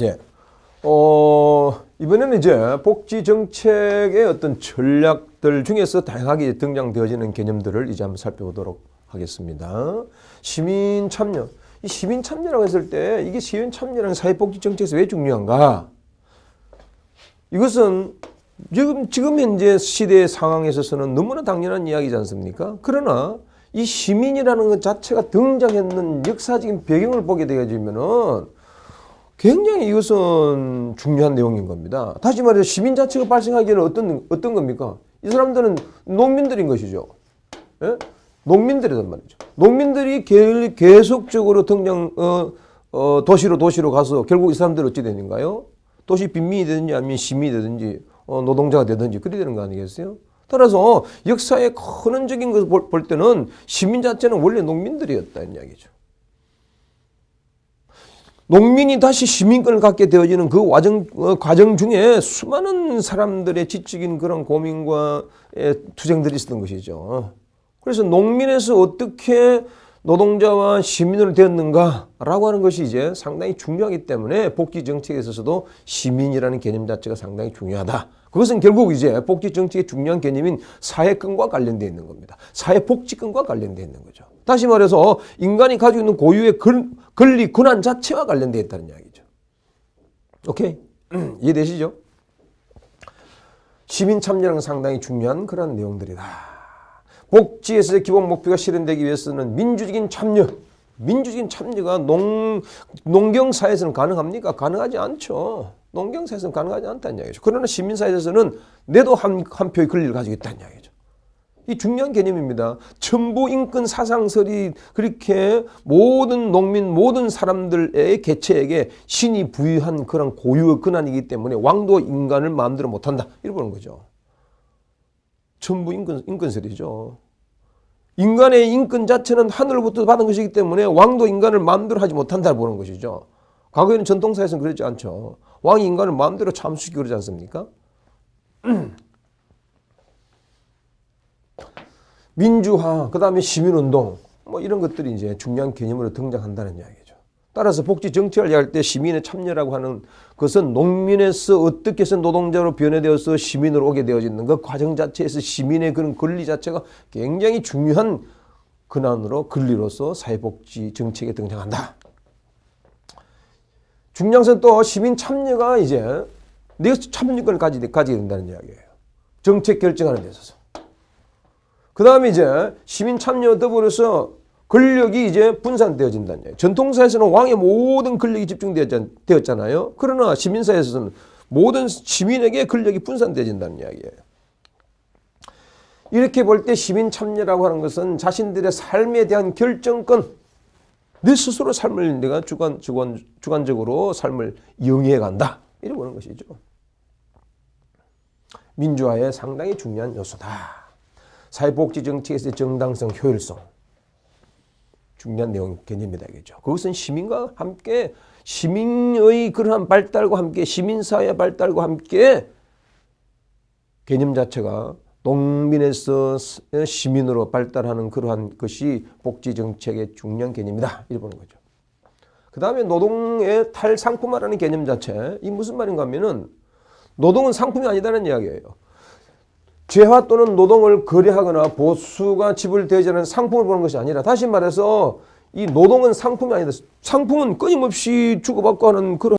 예. 어, 이번에는 이제 복지 정책의 어떤 전략들 중에서 다양하게 등장되어지는 개념들을 이제 한번 살펴보도록 하겠습니다. 시민 참여. 이 시민 참여라고 했을 때 이게 시민 참여라는 사회복지 정책에서 왜 중요한가? 이것은 지금, 지금 현재 시대의 상황에 있어서는 너무나 당연한 이야기지 않습니까? 그러나 이 시민이라는 것 자체가 등장했는 역사적인 배경을 보게 되어지면은 굉장히 이것은 중요한 내용인 겁니다. 다시 말해서 시민 자체가 발생하기에는 어떤, 어떤 겁니까? 이 사람들은 농민들인 것이죠. 예? 농민들이란 말이죠. 농민들이 계- 계속적으로 등장, 어, 어, 도시로 도시로 가서 결국 이 사람들 어찌 되는가요? 도시 빈민이 되든지 아니면 시민이 되든지 어, 노동자가 되든지 그리 되는 거 아니겠어요? 따라서 역사의 근원적인 것을 볼, 볼 때는 시민 자체는 원래 농민들이었다는 이야기죠. 농민이 다시 시민권을 갖게 되어지는 그 과정, 어, 과정 중에 수많은 사람들의 지적인 그런 고민과 의 투쟁들이 있었던 것이죠. 그래서 농민에서 어떻게 노동자와 시민으로 되었는가라고 하는 것이 이제 상당히 중요하기 때문에 복지 정책에 있어서도 시민이라는 개념 자체가 상당히 중요하다. 그것은 결국 이제 복지 정책의 중요한 개념인 사회권과 관련되어 있는 겁니다. 사회복지권과 관련되어 있는 거죠. 다시 말해서 인간이 가지고 있는 고유의 권, 권리, 권한 자체와 관련되어 있다는 이야기죠. 오케이? 이해되시죠? 시민 참여는 상당히 중요한 그런 내용들이다. 복지에서의 기본 목표가 실현되기 위해서는 민주적인 참여, 민주적인 참여가 농, 농경사에서는 가능합니까? 가능하지 않죠. 농경사에서는 가능하지 않다는 이야기죠. 그러나 시민사회에서는 내도 한, 한 표의 권리를 가지고 있다는 이야기죠. 이 중요한 개념입니다. 전부 인권 사상설이 그렇게 모든 농민, 모든 사람들의 개체에게 신이 부여한 그런 고유의 권한이기 때문에 왕도 인간을 마음대로 못한다. 보는 거죠. 전부 인권, 인권설이죠. 인간의 인권 자체는 하늘로부터 받은 것이기 때문에 왕도 인간을 마음대로 하지 못한다 보는 것이죠. 과거에는 전통사에서는 그렇지 않죠. 왕이 인간을 마음대로 참수시키고 그러지 않습니까? 민주화, 그 다음에 시민운동, 뭐 이런 것들이 이제 중요한 개념으로 등장한다는 이야기죠. 따라서 복지 정책을 이야기할 때 시민의 참여라고 하는 것은 농민에서 어떻게 해서 노동자로 변해되어서 시민으로 오게 되어지는 그 과정 자체에서 시민의 그런 권리 자체가 굉장히 중요한 근원으로 권리로서 사회복지 정책에 등장한다. 것은 또 시민 참여가 이제 내가 참여권을 가지게, 가지게 된다는 이야기예요. 정책 결정하는 데 있어서. 그 다음에 이제 시민 참여 더불어서 권력이 이제 분산되어진다는 얘기예요. 전통사에서는 왕의 모든 권력이 집중되었잖아요. 그러나 시민사에서는 모든 시민에게 권력이 분산되어진다는 이야기예요. 이렇게 볼 때 시민 참여라고 하는 것은 자신들의 삶에 대한 결정권, 내 스스로 삶을 내가 주관, 주관, 주관적으로 삶을 영위해 간다. 이렇게 보는 것이죠. 민주화의 상당히 중요한 요소다. 사회복지 정책에서의 정당성, 효율성. 중요한 내용 개념이다 겠죠. 그것은 시민과 함께 시민의 그러한 발달과 함께 시민사회 발달과 함께 개념 자체가 농민에서 시민으로 발달하는 그러한 것이 복지 정책의 중요한 개념이다. 보는 거죠. 그 다음에 노동의 탈상품화라는 개념 자체. 이 무슨 말인가 하면은 노동은 상품이 아니다는 이야기예요. 재화 또는 노동을 거래하거나 보수가 지불되지 않은 상품을 보는 것이 아니라 다시 말해서 이 노동은 상품이 아니다. 상품은 끊임없이 주고받고 하는 그런